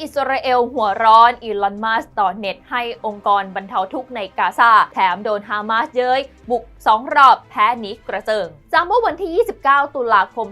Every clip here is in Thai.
อิสราเอลหัวร้อนอีลอนมัสต่อเน็ตให้องค์กรบรรเทาทุกข์ในกาซาแถมโดนฮามาสเย้ยบุก 2 รอบแพ้หนีกระเจิง จากเมื่อวันที่ 29 ตุลาคม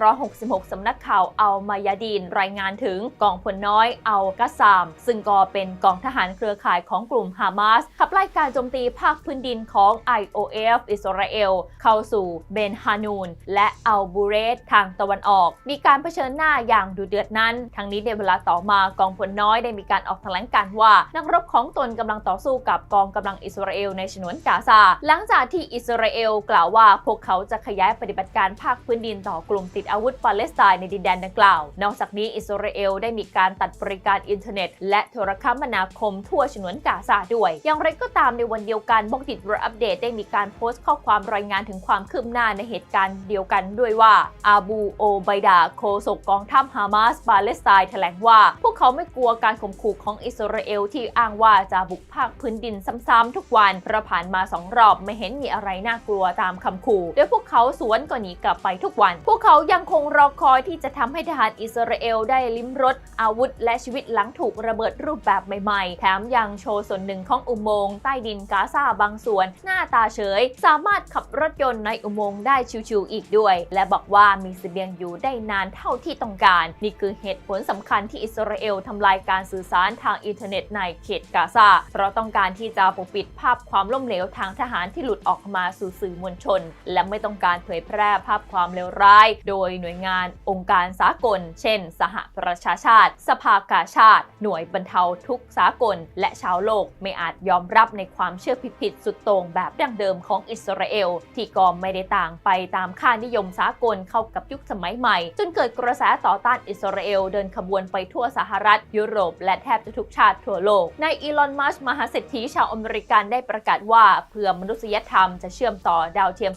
2566 สำนักข่าวอัลมายาดีนรายงานถึงกองพลน้อยอัลกาซาม ซึ่งก็เป็นกองทหารเครือข่ายของกลุ่มฮามาสขับไล่การโจมตีภาคพื้นดินของ IOF อิสราเอล เข้าสู่เบนฮานูน และอัลบูเรตทางตะวันออก มีการเผชิญหน้าอย่างดุเดือดนั้น ทั้งนี้ในเวลาต่อมากองพลน้อยได้มีการออกแถลงการณ์ว่า นักรบของตนกำลังต่อสู้กับกองกำลังอิสราเอลในฉนวนกาซาหลังจากที่อิสราเอลกล่าวว่าพวกเขาจะขยายปฏิบัติการภาคพื้นดินต่อกลุ่มติดอาวุธปาเลสไตน์ในดินแดนดังกล่าว นอกจากนี้อิสราเอลได้มีการตัดบริการอินเทอร์เน็ต และโทรคมนาคมทั่วฉนวนกาซาด้วย อย่างไรก็ตามในวันเดียวกันบอกดิดรอัปเดตได้มีการโพสต์ข้อความรายงานถึงความคืบหน้าในเหตุการณ์เดียวกันด้วยว่าอาบูโอไบดาโคศกกองทัพฮามาสปาเลสไตน์แถลงว่า พวกเขาไม่กลัวการข่มขู่ของอิสราเอลที่อ้างว่าจะบุกภาคพื้นดินซ้ำๆทุกวันเพราะผ่านมาสองรอบไม่เห็นมีอะไรน่ากลัวตามคำขู่โดยพวกเขาสวนก็หนีกลับไปทุกวัน พวกเขายังคงรอคอยที่จะทำให้ทหารอิสราเอลได้ลิ้มรสอาวุธและชีวิตหลังถูกระเบิดรูปแบบใหม่ๆ แถมยังโชว์ส่วนหนึ่งของอุโมงค์ใต้ดินกาซาบางส่วน หน้าตาเฉย สามารถขับรถยนต์ในอุโมงค์ได้ชิวๆอีกด้วย และบอกว่ามีเสบียงอยู่ได้นานเท่าที่ต้องการ นี่คือเหตุผลสำคัญที่อิสราเอลทำลายการสื่อสารทางอินเทอร์เน็ตในเขตกาซาเพราะต้องการที่จะปกปิดภาพความล้มเหลวทางทหารที่หลุดออกมาสู่สื่อมวลชน และไม่ต้องการเผยแพร่ภาพความเลวร้าย โดยหน่วยงานองค์การสากล เช่น สหประชาชาติ สภากาชาติ หน่วยบรรเทาทุกสากล และชาวโลกไม่อาจยอมรับในความเชื่อผิดๆสุดโต่งแบบดั้งเดิมของอิสราเอล ที่ก็ไม่ได้ต่างไปตามค่านิยมสากลเข้ากับยุคสมัยใหม่ จนเกิดกระแสต่อต้านอิสราเอล เดินขบวนไปทั่วสหรัฐ ยุโรป และแทบจะทุกชาติทั่วโลกในอีลอนมัสก์มหาเศรษฐีชาวอเมริกันได้ประกาศว่าเพื่อมนุษยธรรมจะเชื่อมต่อดาวเทียม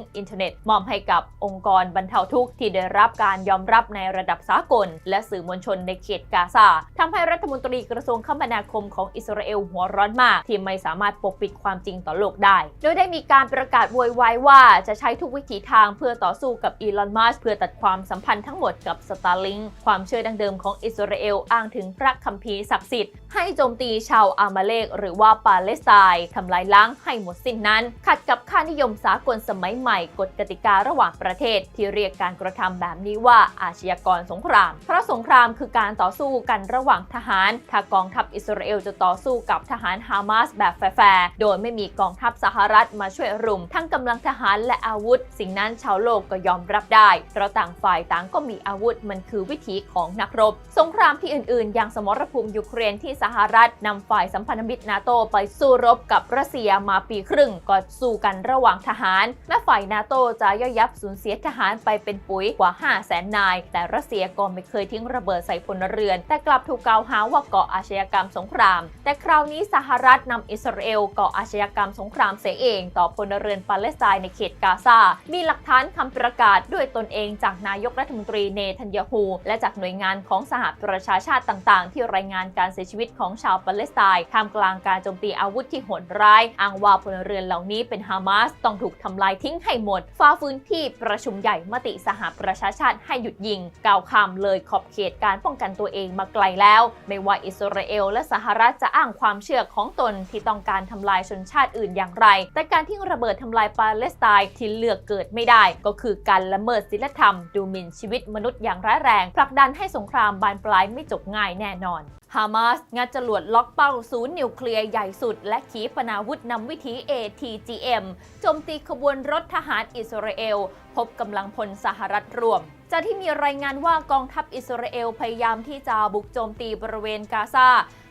Starlink อินเทอร์เน็ตมอบให้กับองค์กรบรรเทาทุกข์ที่ได้รับการยอมรับในระดับสากล และสื่อมวลชนในเขตกาซาทำให้รัฐมนตรีกระทรวงคมนาคมของอิสราเอลหัวร้อนมาก ที่ไม่สามารถปกปิดความจริงต่อโลกได้ โดยได้มีการประกาศโวยวายว่าจะใช้ทุกวิถีทางเพื่อต่อสู้กับอีลอนมัสเพื่อตัดความสัมพันธ์ทั้งหมดกับ Starlink ความเชื่อดังเดิมของอิสราเอลอ้างถึงพระคัมภีร์ศักดิ์สิทธิ์ให้โจมตีชาวอามาเลกหรือว่าปาเลสไตน์ทำลายล้างให้หมดสิ้นนั้น ขัดกับค่านิยมสากลสมัยใหม่กฎกติการะหว่างประเทศ ที่เรียกการกระทำแบบนี้ว่าอาชญากรสงคราม เพราะสงครามคือการต่อสู้กันระหว่างทหาร ถ้ากองทัพอิสราเอลจะต่อสู้กับทหารฮามาสแบบแฟร์โดยไม่มีกองทัพสหรัฐมาช่วยรุม ทั้งกำลังทหารและอาวุธ สิ่งนั้นชาวโลกก็ยอมรับได้ เพราะต่างฝ่ายต่างก็มีอาวุธมันคือวิถีของนักรบ สงครามที่อื่นๆ อย่างสมรภูมิยูเครนที่สหรัฐนำฝ่ายสัมพันธมิตรนาโตไปสู้รบกับรัสเซียมาปีครึ่งก็สู้กันระหว่างทหารแม้ฝ่ายนาโตจะย่อยยับสูญเสียทหารไปเป็นปุ๋ยกว่า 5 0 0แสนนาย แต่รัสเซียก็ไม่เคยทิ้งระเบิดใส่พลเรือน แต่กลับถูกกล่าวหาว่าก่ออาชญากรรมสงคราม แต่คราวนี้สหรัฐนำอิสราเอลก่ออาชญากรรมสงครามเสียเอง ต่อพลเรือนปาเลสไตน์ในเขตกาซา มีหลักฐานคำประกาศด้วยตนเองจากนายกรัฐมนตรีเนทันยาฮูและจากหน่วยงานของสหประชาชาติต่าง ๆ ที่รายงานการเสียชีวิตของชาวปาเลสไตน์ท่ามกลางการโจมตีอาวุธที่โหดร้ายอ้างว่าพลเรือนเหล่านี้เป็นฮามาสต้องถูกทำลายทิ้งให้หมดฟ้าฟื้นที่ประชุมใหญ่มติสหประชาชาติให้หยุดยิงกล่าวคำเลยขอบเขตการป้องกันตัวเองมาไกลแล้ว ไม่ว่าอิสราเอลและสหรัฐจะอ้างความเชื่อของตนที่ต้องการทำลายชนชาติอื่นอย่างไร แต่การทิ้งระเบิดทำลายปาเลสไตน์ที่เลือกเกิดไม่ได้ ก็คือการละเมิดศีลธรรม ดูหมิ่นชีวิตมนุษย์อย่างร้ายแรงผลักดันให้สงครามบานปลายไม่จบง่ายแน่นอน ฮามาสงัดจรวดล็อกเป้าศูนย์นิวเคลียร์ใหญ่สุด และขีปนาวุธนำวิถี ATGM โจมตีขบวนรถทหารอิสราเอล พบกำลังพลสหรัฐรวมจากที่มีรายงานว่ากองทัพอิสราเอลพยายามที่จะบุกโจมตีบริเวณกาซา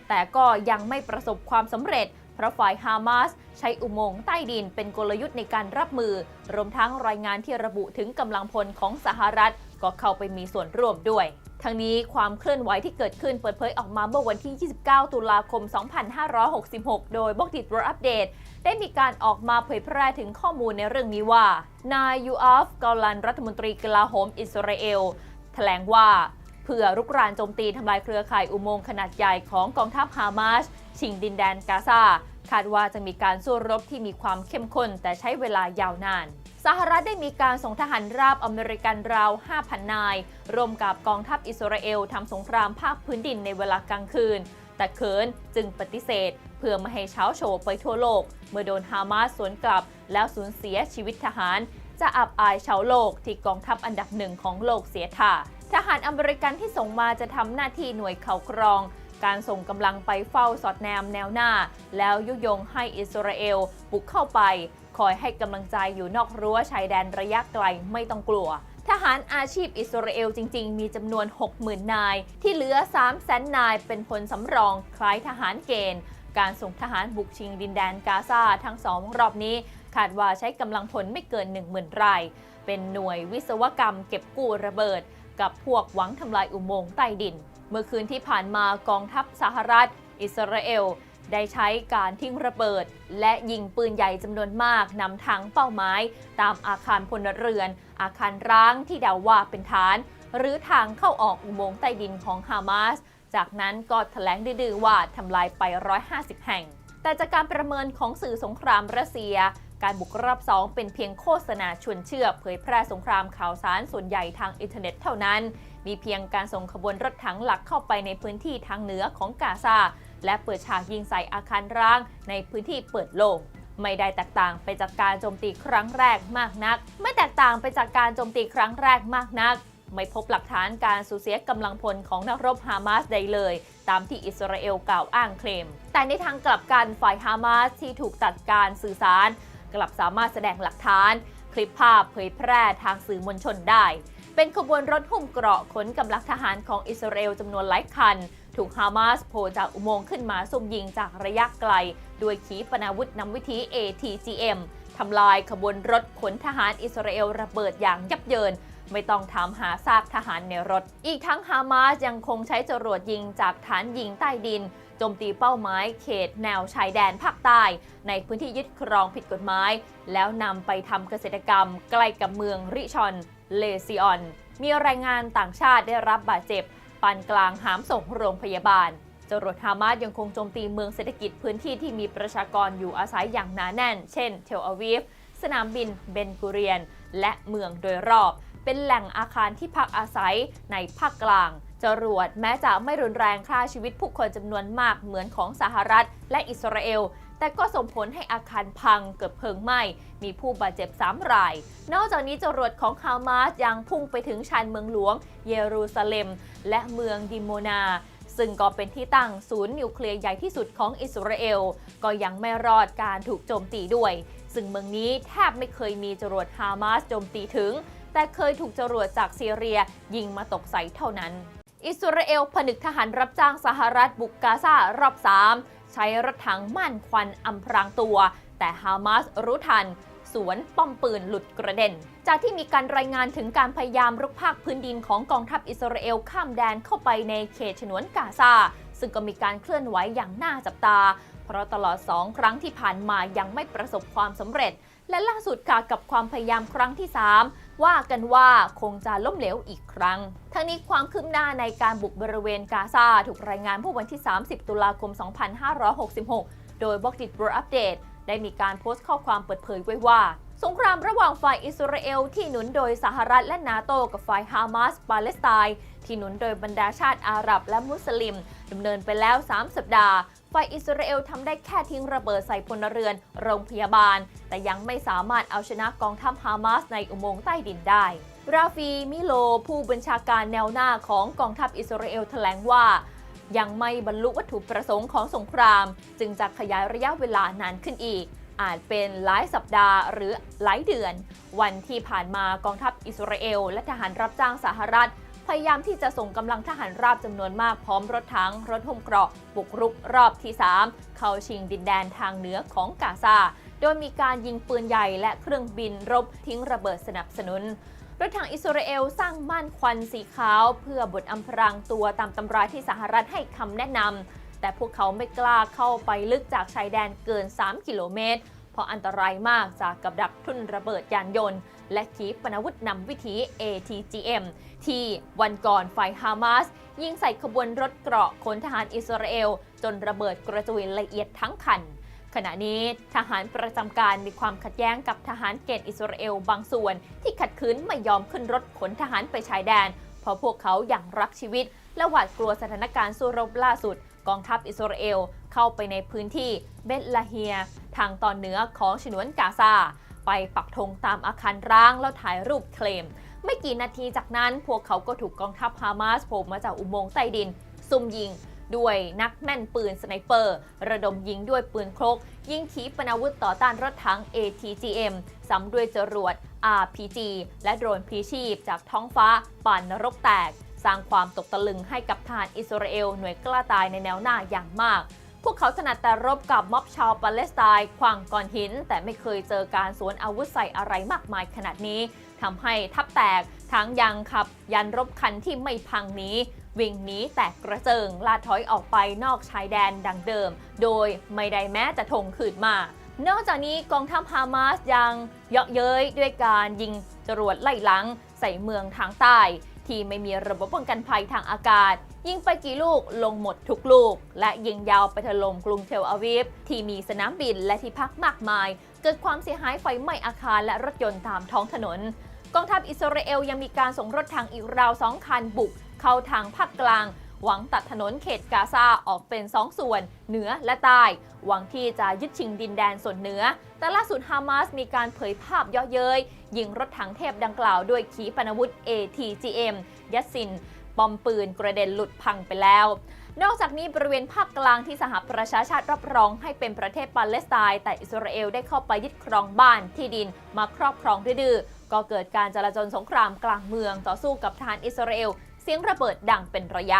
แต่ก็ยังไม่ประสบความสำเร็จเพราะฝ่ายฮามาสใช้อุโมงค์ใต้ดินเป็นกลยุทธ์ในการรับมือ รวมทั้งรายงานที่ระบุถึงกำลังพลของสหรัฐ ก็เข้าไปมีส่วนร่วมด้วย ทั้งนี้ความเคลื่อนไหวที่เกิดขึ้นเปิดเผยออกมาเมื่อวันที่ 29 ตุลาคม 2566 โดยบอกดิดรอัปเดตได้มีการออกมาเผยแพร่ถึงข้อมูลในเรื่องนี้ว่า นายยูอัฟกาลันรัฐมนตรีกลาโหมอิสราเอลแถลงว่าเพื่อรุกรานโจมตีทำลายเครือข่ายอุโมงค์ขนาดใหญ่ของกองทัพฮามาสชิงดินแดนกาซาคาดว่าจะมีการสู้รบที่มีความเข้มข้นแต่ใช้เวลายาวนาน สหรัฐได้มีการส่งทหารราบอเมริกันราว 5,000 นายร่วมกับกองทัพอิสราเอลทำสงครามภาคพื้นดินในเวลากลางคืน แต่เคิร์นจึงปฏิเสธ เพื่อไม่ให้เช้าโชว์ไปทั่วโลก เมื่อโดนฮามาสสวนกลับ แล้วสูญเสียชีวิตทหาร จะอับอายชาวโลกที่กองทัพอันดับหนึ่งของโลกเสียท่าทหารอเมริกันที่ส่งมาจะทำหน้าที่หน่วยเขากรองการส่งกำลังไปเฝ้าสอดแนมแนวหน้า แล้วยุยงให้อิสราเอลบุกเข้าไป คอยให้กำลังใจอยู่นอกรั้วชายแดนระยะไกลไม่ต้องกลัวทหารอาชีพอิสราเอลจริง ๆ มีจำนวน 60,000 นาย ที่เหลือ3แสนนายเป็นพลสำรองคล้ายทหารเกณฑ์ การส่งทหารบุกชิงดินแดนกาซาทั้งสองรอบนี้ คาดว่าใช้กำลังพลไม่เกิน 10,000 ราย เป็นหน่วยวิศวกรรมเก็บกู้ระเบิด กับพวกหวังทำลายอุโมงค์ใต้ดิน เมื่อคืนที่ผ่านมากองทัพสหรัฐ อิสราเอล ได้ใช้การทิ้งระเบิด และยิงปืนใหญ่จำนวนมากนำทางเป้าหมาย ตามอาคารพลเรือน อาคารร้างที่เดาว่าเป็นฐาน หรือทางเข้าออกอุโมงค์ใต้ดินของฮามาส จากนั้นก็แถลงดื้อว่าทำลายไป 150 แห่ง แต่จากการประเมินของสื่อสงครามรัสเซียการบุกรอบสองเป็นเพียงโฆษณาชวนเชื่อเผยแพร่สงครามข่าวสารส่วนใหญ่ทางอินเทอร์เน็ตเท่านั้น มีเพียงการส่งขบวนรถถังหลักเข้าไปในพื้นที่ทางเหนือของกาซา และเปิดฉากยิงใส่อาคารร้าง ในพื้นที่เปิดโล่งไม่ได้แตกต่างไปจากการโจมตีครั้งแรกมากนัก ไม่แตกต่างไปจากการโจมตีครั้งแรกมากนัก ไม่พบหลักฐานการสูญเสียกำลังพลของนักรบฮามาสใดเลย ตามที่อิสราเอลกล่าวอ้างเคลม แต่ในทางกลับกันฝ่ายฮามาสที่ถูกตัดการสื่อสาร กลับสามารถแสดงหลักฐาน คลิปภาพเผยแพร่ทางสื่อมวลชนได้ เป็นขบวนรถหุ้มเกราะขนกำลังทหารของอิสราเอลจำนวนหลายคันถูกฮามาสโผล่จากอุโมงค์ขึ้นมาสุ่มยิงจากระยะไกล ด้วยขีปนาวุธนำวิธี ATGM ทำลายขบวนรถขนทหารอิสราเอลระเบิดอย่างยับเยิน ไม่ต้องถามหาซากทหารในรถ อีกทั้งฮามาสยังคงใช้จรวดยิงจากฐานยิงใต้ดินโจมตีเป้าหมายเขตแนวชายแดนภาคใต้ ในพื้นที่ยึดครองผิดกฎหมาย แล้วนำไปทำเกษตรกรรมใกล้กับเมืองริชอน เลซิออน มีรายงานต่างชาติได้รับบาดเจ็บ ปานกลางหามส่งโรงพยาบาลจรวดฮามาสยังคงโจมตีเมืองเศรษฐกิจพื้นที่ที่มีประชากรอยู่อาศัยอย่างหนาแน่น เช่น เทลอาวีฟ สนามบินเบนกูเรียน และเมืองโดยรอบ เป็นแหล่งอาคารที่พักอาศัยในภาคกลาง จรวดแม้จะไม่รุนแรงฆ่าชีวิตผู้คนจำนวนมากเหมือนของสหรัฐและอิสราเอล แต่ก็ส่งผลให้อาคารพังเกิดเพลิงไหม้ มีผู้บาดเจ็บ 3 ราย นอกจากนี้จรวดของฮามาสยังพุ่งไปถึงชานเมืองหลวง เยรูซาเล็ม และเมืองดิโมนาซึ่งก็เป็นที่ตั้งศูนย์นิวเคลียร์ใหญ่ที่สุดของอิสราเอล ก็ยังไม่รอดการถูกโจมตีด้วย ซึ่งเมืองนี้แทบไม่เคยมีจรวดฮามาสโจมตีถึง แต่เคยถูกจรวดจากซีเรียยิงมาตกใส่เท่านั้น อิสราเอลผนึกทหารรับจ้างสหรัฐบุกกาซารอบ 3 ใช้รถถังม่านควันอำพรางตัว แต่ฮามาสรู้ทัน สวนป้อมปืนหลุดกระเด็น จากที่มีการรายงานถึงการพยายามรุกภาคพื้นดินของกองทัพอิสราเอลข้ามแดนเข้าไปในเขตฉนวนกาซาซึ่งก็มีการเคลื่อนไหวอย่างน่าจับตา เพราะตลอด 2 ครั้งที่ผ่านมายังไม่ประสบความสำเร็จ และล่าสุดค่ะกับความพยายามครั้งที่ 3 ว่ากันว่าคงจะล้มเหลวอีกครั้ง ทั้งนี้ความคืบหน้าในการบุกบริเวณกาซาถูกรายงานเมื่อวันที่ 30 ตุลาคม 2566 โดยบอกดิดบรอัปเดตได้มีการโพสต์ข้อความเปิดเผยไว้ว่า สงครามระหว่างฝ่ายอิสราเอลที่หนุนโดยสหรัฐและนาโตกับฝ่ายฮามาสปาเลสไตน์ที่หนุนโดยบรรดาชาติอาหรับและมุสลิมดำเนินไปแล้ว 3 สัปดาห์ ฝ่ายอิสราเอลทำได้แค่ทิ้งระเบิดใส่พลเรือน โรงพยาบาล แต่ยังไม่สามารถเอาชนะกองทัพฮามาสในอุโมงค์ใต้ดินได้ ราฟีมิโล ผู้บัญชาการแนวหน้าของกองทัพอิสราเอลแถลงว่า ยังไม่บรรลุวัตถุประสงค์ของสงคราม จึงจะขยายระยะเวลานานขึ้นอีก อาจเป็นหลายสัปดาห์หรือหลายเดือน วันที่ผ่านมากองทัพอิสราเอล และทหารรับจ้างสหรัฐ พยายามที่จะส่งกำลังทหารราบจำนวนมากพร้อมรถถังรถหุ้มเกราะบุกรุกรอบที่ 3 เข้าชิงดินแดนทางเหนือของกาซา โดยมีการยิงปืนใหญ่และเครื่องบินรบทิ้งระเบิดสนับสนุนรถถังอิสราเอลสร้างม่านควันสีขาว เพื่อบดอำพรางตัวตามตำราที่สหรัฐให้คำแนะนำแต่พวกเขาไม่กล้าเข้าไปลึกจากชายแดนเกิน 3 กิโลเมตร เพราะอันตรายมากจากกับดักทุ่นระเบิดยานยนต์ และขีปนาวุธนำวิถี ATGM ที่วันก่อนฝ่ายฮามาสยิงใส่ขบวนรถเกราะขนทหารอิสราเอล จนระเบิดกระจุยละเอียดทั้งคัน ขณะนี้ทหารประจำการมีความขัดแย้งกับทหารเกณฑ์อิสราเอลบางส่วน ที่ขัดขืนไม่ยอมขึ้นรถขนทหารไปชายแดน เพราะพวกเขาอย่างรักชีวิต และหวาดกลัวสถานการณ์สู้รบล่าสุดกองทัพอิสราเอลเข้าไปในพื้นที่เบตลาเฮีย ทางตอนเหนือของฉนวนกาซา ไปปักธงตามอาคารร้างแล้วถ่ายรูปเคลม ไม่กี่นาทีจากนั้นพวกเขาก็ถูกกองทัพฮามาสโผล่มาจากอุโมงค์ใต้ดิน ซุ่มยิงด้วยนักแม่นปืนสไนเปอร์ ระดมยิงด้วยปืนครก ยิงขีปนาวุธต่อต้านรถถัง ATGM ซ้ำด้วยจรวด RPG และโดรนพีชีพจากท้องฟ้าป่านนรกแตก สร้างความตกตะลึงให้กับทหารอิสราเอลหน่วยกล้าตายในแนวหน้าอย่างมาก พวกเขาถนัดแต่รบกับม็อบชาวปาเลสไตน์ขวางก้อนหิน แต่ไม่เคยเจอการสวนอาวุธใส่อะไรมากมายขนาดนี้ทำให้ทับแตกทั้งยังขับ ยันรบคันที่ไม่พังนี้ วิ่งหนีแตกกระเจิงลาดถอยออกไปนอกชายแดนดังเดิม โดยไม่ได้แม้แต่ธงขืนมานอกจากนี้กองทัพฮามาสยังเยาะเย้ยด้วยการยิงจรวดไล่หลัง ใส่เมืองทางใต้ ที่ไม่มีระบบป้องกันภัยทางอากาศ ยิงไปกี่ลูกลงหมดทุกลูก และยิงยาวไปถล่มกรุงเทลอาวีฟที่มีสนามบินและที่พักมากมาย เกิดความเสียหายไฟไหม้อาคารและรถยนต์ตามท้องถนน กองทัพอิสราเอลยังมีการส่งรถถังอีกราวสองคันบุก เข้าทางภาคกลาง หวังตัดถนนเขตกาซาออกเป็น2ส่วน เหนือและใต้หวังที่จะยึดชิงดินแดนส่วนเหนือ แต่ล่าสุดฮามาสมีการเผยภาพเย่อเย้ยยิงรถถังเทพดังกล่าวด้วยขีปนาวุธ ATGM ยัสซิน ปอมปืนกระเด็นหลุดพังไปแล้ว นอกจากนี้บริเวณภาคกลางที่สหประชาชาติรับรองให้เป็นประเทศปาเลสไตน์แต่อิสราเอลได้เข้าไปยึดครองบ้านที่ดินมาครอบครองดื้อก็เกิดการจลาจลสงครามกลางเมืองต่อสู้กับทหารอิสราเอล เสียงระเบิดดังเป็นระยะ